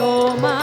Toma.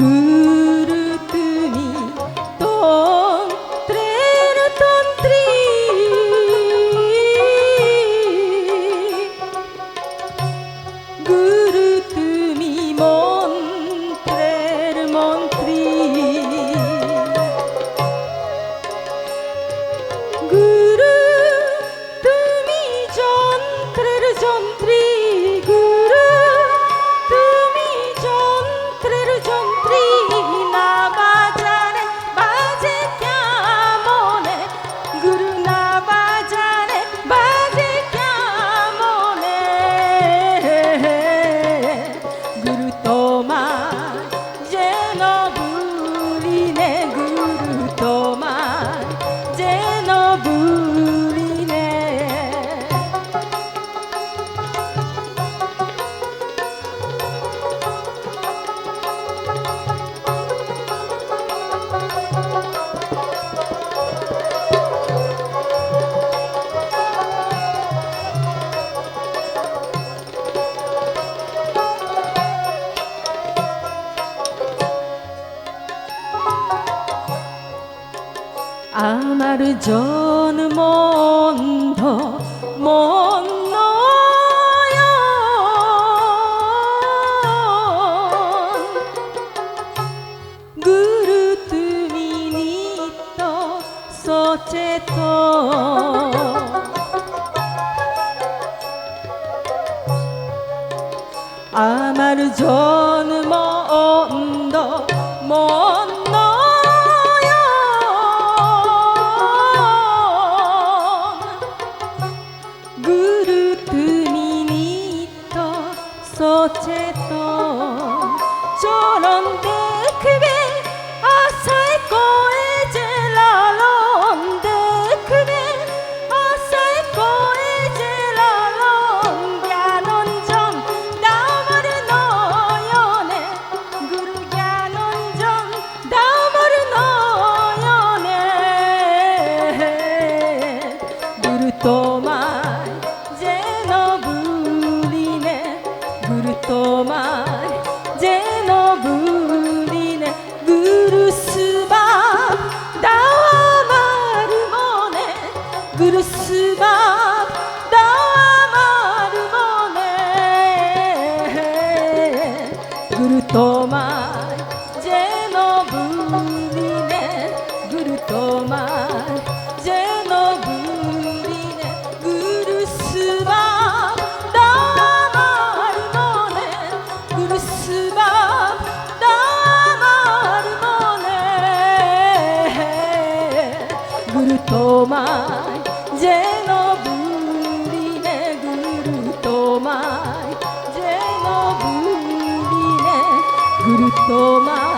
Mm. আমার জন্মন্ধ মন গুরু তুমি নিত্য সচেত আমার জন্ম অন্ধ মন 부리네 그루스밥 나와 마르모네 그루스밥 나와 마르모네 그루토마 제노부 তোমায় যেন ভুলিনে গুরু তোমায়